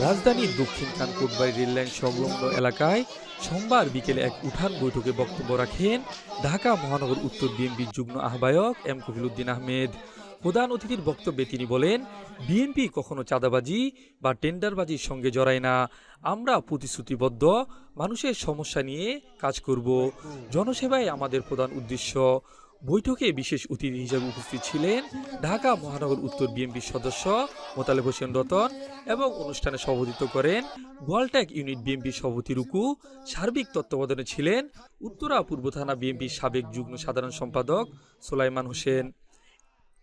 রাজধানীর দক্ষিণ কানকোটবাড়ি রেললাইন সংলগ্ন এলাকায় সোমবার বিকেলে এক উঠান বৈঠকে বক্তব্য রাখেন ঢাকা মহানগর উত্তর বিএনপির যুগ্ম আহ্বায়ক এম কফিলুদ্দিন আহমেদ। প্রধান অতিথির বক্তব্যে তিনি বলেন, বিএনপি কখনো চাঁদাবাজি বা টেন্ডারবাজির সঙ্গে জড়ায় না। আমরা প্রতিশ্রুতিবদ্ধ, মানুষের সমস্যা নিয়ে কাজ করব। জনসেবাই আমাদের প্রধান উদ্দেশ্য। বৈঠকে বিশেষ অতিথি হিসেবে উপস্থিত ছিলেন ঢাকা মহানগর উত্তর বিএনপির সদস্য মোতালেব হোসেন রতন এবং অনুষ্ঠানে সভাপতিত্ব করেন গোয়ালটেক ইউনিট বিএনপির সভাপতি রুকু, সার্বিক তত্ত্বাবধানে ছিলেন উত্তরা পূর্ব থানা বিএনপির সাবেক যুগ্ম সাধারণ সম্পাদক সোলাইমান হোসেন।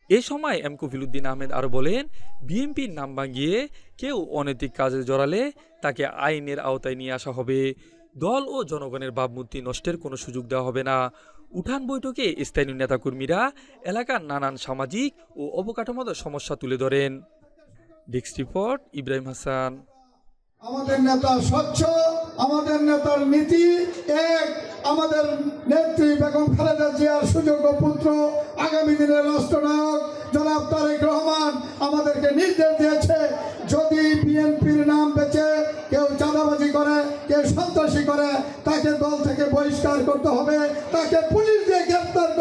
এ সময় এম কফিলুদ্দিন আহমেদ আরও বলেন, বিএনপির নাম ভাঙিয়ে কেউ অনৈতিক কাজে জড়ালে তাকে আইনের আওতায় নিয়ে আসা হবে। দল ও জনগণের ভাবমূর্তি নষ্টের কোনো সুযোগ দেওয়া হবে না। উঠান বৈঠকে স্থানীয় নেতাকর্মীরা এলাকার নানান সামাজিক ও অবকাঠামোগত সমস্যা তুলে ধরেন। Desk report, Ibrahim Hasan. আমাদের নেতা স্বচ্ছ, আমাদের নেতার নীতি এক, আমাদের নেত্রী বেগম খালেদা জিয়ার সুযোগ্য পুত্র, আগামী দিনের রাষ্ট্রনায়ক জনাব তারেক রহমান আমাদেরকে নির্দেশ দিয়েছে করে তাকে দল থেকে বহিষ্কার করতে হবে। তাকে পুলিশ দিয়ে হবে